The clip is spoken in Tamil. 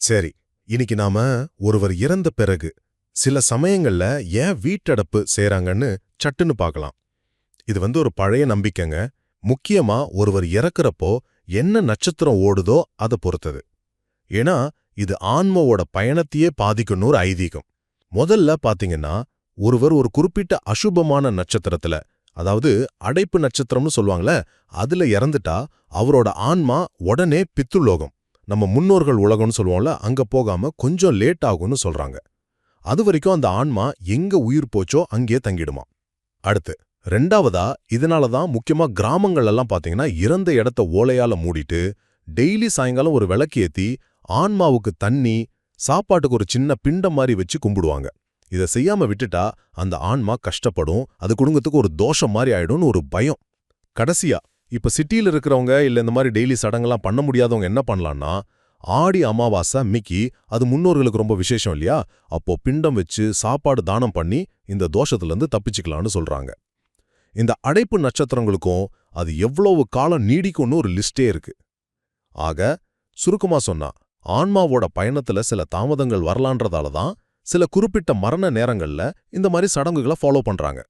சரி இன்னைக்கு நாம ஒருவர் இறந்த பிறகு சில சமயங்கள்ல ஏன் வீட்டடப்பு செய்றாங்கன்னு சட்டுன்னு பார்க்கலாம் இது வந்து ஒரு பழைய நம்பிக்கைங்க. முக்கியமா ஒருவர் இறக்குறப்போ என்ன நட்சத்திரம் ஓடுதோ அதை பொறுத்தது. ஏன்னா இது ஆன்மாவோட பயணத்தையே பாதிக்கும்னு ஒரு ஐதீகம். முதல்ல பாத்தீங்கன்னா ஒருவர் ஒரு குறிப்பிட்ட அசுபமான நட்சத்திரத்துல அதாவது அடைப்பு நட்சத்திரம்னு சொல்லுவாங்கல்ல அதுல இறந்துட்டா அவரோட ஆன்மா உடனே பித்துலோகம் நம்ம முன்னோர்கள் உலகம்னு சொல்லுவோம்ல அங்க போகாம கொஞ்சம் லேட் ஆகும்னு சொல்றாங்க. அது வரைக்கும் அந்த ஆன்மா எங்க உயிர் போச்சோ அங்கேயே தங்கிடுமா அடுத்து ரெண்டாவதா இதனால தான் முக்கியமா கிராமங்கள் எல்லாம் பாத்தீங்கன்னா இறந்த இடத்த ஓலையால மூடிட்டு டெய்லி சாயங்காலம் ஒரு விளக்கு ஏத்தி ஆன்மாவுக்கு தண்ணி சாப்பாட்டுக்கு ஒரு சின்ன பிண்டம் மாதிரி வச்சு கும்பிடுவாங்க. இதை செய்யாம விட்டுட்டா அந்த ஆன்மா கஷ்டப்படும் அது குடும்பத்துக்கு ஒரு தோஷம் மாதிரி ஆயிடும்னு ஒரு பயம். கடைசியா இப்ப சிட்டியில இருக்கிறவங்க இல்ல இந்த மாதிரி டெய்லி சடங்கெல்லாம் பண்ண முடியாதவங்க என்ன பண்ணலாம்னா ஆடி அமாவாசை மிக்கி அது முன்னோர்களுக்கு ரொம்ப விசேஷம் இல்லையா? அப்போ பிண்டம் வச்சு சாப்பாடு தானம் பண்ணி இந்த தோஷத்துல இருந்து சொல்கிறாங்க சொல்றாங்க. இந்த அடைப்பு நட்சத்திரங்களுக்கும் அது எவ்வளவு காலம் நீடிக்கும்னு ஒரு லிஸ்டே இருக்கு. ஆக சுருக்கமா சொன்னா ஆன்மாவோட பயணத்துல சில தாமதங்கள் வரலான்றதால தான் சில குறிப்பிட்ட மரண நேரங்கள்ல இந்த மாதிரி சடங்குகளை ஃபாலோ பண்றாங்க.